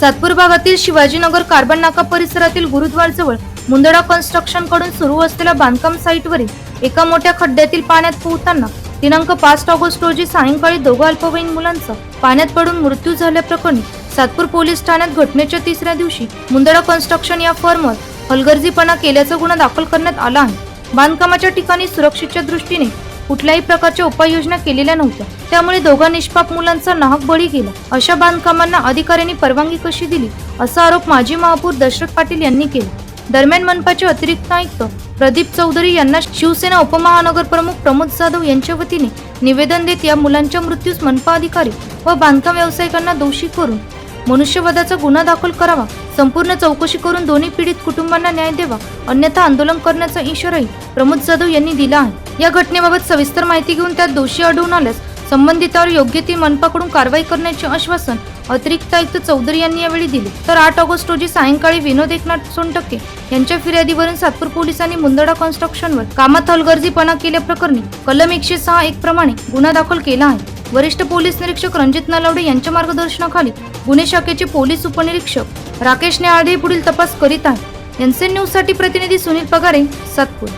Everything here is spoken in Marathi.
सातपूर भागातील शिवाजीनगर कार्बन नाका परिसरातील गुरुद्वारजवळ मुंदडा कन्स्ट्रक्शनकडून सुरू असलेल्या बांधकाम साईटवरील एका मोठ्या खड्ड्यातील पाण्यात पोहताना दिनांक पाच ऑगस्ट रोजी सायंकाळी दोघं अल्पवयीन मुलांचा पाण्यात पडून मृत्यू झाल्याप्रकरणी सातपूर पोलीस ठाण्यात घटनेच्या तिसऱ्या दिवशी मुंदडा कन्स्ट्रक्शन या फर्मवर हलगर्जीपणा केल्याचा गुन्हा दाखल करण्यात आला आहे. बांधकामाच्या ठिकाणी सुरक्षेच्या दृष्टीने कुठल्याही प्रकारच्या उपाययोजना केलेल्या नव्हत्या. त्यामुळे दोघा निष्पाप मुलांचा नाहक बळी गेला. अशा बांधकामांना अधिकाऱ्यांनी परवानगी कशी दिली असा आरोप माजी महापौर दशरथ पाटील यांनी केला. दरम्यान मनपाचे अतिरिक्त आयुक्त प्रदीप चौधरी यांना शिवसेना उपमहानगर प्रमुख प्रमोद जाधव यांच्या वतीने निवेदन देत या मुलांच्या मृत्यूस मनपा अधिकारी व बांधकाम व्यावसायिकांना दोषी करून मनुष्यवधाचा गुन्हा दाखल करावा संपूर्ण चौकशी करून दोन्ही पीडित कुटुंबांना न्याय द्यावा अन्यथा आंदोलन करण्याचा इशाराही प्रमोद जाधव यांनी दिला आहे. या घटनेबाबत सविस्तर माहिती घेऊन त्यात दोषी आढळून आल्यास संबंधितावर योग्य ती मनपाकडून कारवाई करण्याचे आश्वासन अतिरिक्त आयुक्त चौधरी यांनी यावेळी दिले. तर आठ ऑगस्ट रोजी सायंकाळी विनोद एकनाथ सोनटक्के यांच्या फिर्यादीवरून सातपूर पोलिसांनी मुंदडा कन्स्ट्रक्शनवर कामात हलगर्जीपणा केल्याप्रकरणी कलम एकशे सहा एक प्रमाणे गुन्हा दाखल केला आहे. वरिष्ठ पोलीस निरीक्षक रणजित नलावडे यांच्या मार्गदर्शनाखाली गुन्हे शाखेचे पोलीस उपनिरीक्षक राकेश न्यायालय पुढील तपास करीत आहेत. एनसीएन न्यूजसाठी प्रतिनिधी सुनील पगारे सातपूर.